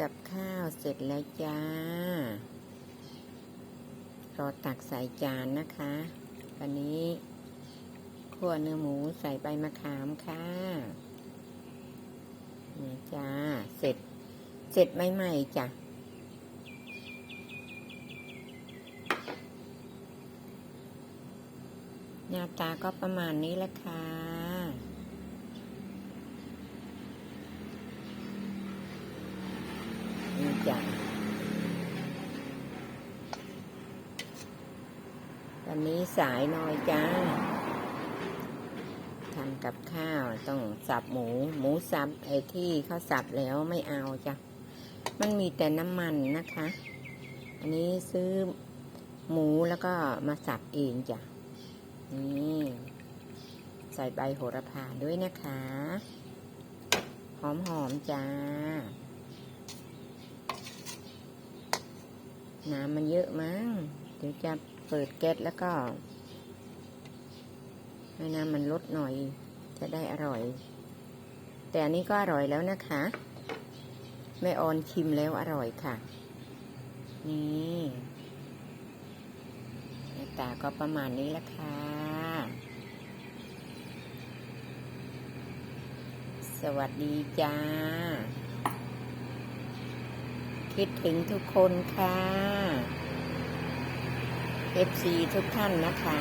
กับข้าวเสร็จแล้วจ้า รอตักใส่จานนะคะ วันนี้คั่วเนื้อหมูใส่ใบมะขามค่ะนี่จ้า เสร็จ เสร็จใหม่ๆจ้ะหน้าตาก็ประมาณนี้แหละค่ะ นี่จ้ะวันนี้สายหน้อยจ้าทำกับข้าวต้องสับหมู หมูสับไอ้ที่เขาสับแล้วไม่เอาจ้ะ มันมีแต่น้ำมันนะคะ อันนี้ซื้อหมูแล้วก็มาสับเองจ้ะ นี่ใส่ใบโหระพาด้วยนะคะ หอมๆจ้า น้ำมันเยอะมั้ง เดี๋ยวจะเปิดแก๊สแล้วก็ ให้น้ำมันลดหน่อย จะได้อร่อย แต่อันนี้ก็อร่อยแล้วนะคะ แม่ออนชิมแล้วอร่อยค่ะ นี่หน้าตาก็ประมาณนี้ละค่ะ สวัสดีจ้าคิดถึงทุกคนค่ะ FC ทุกท่านนะคะ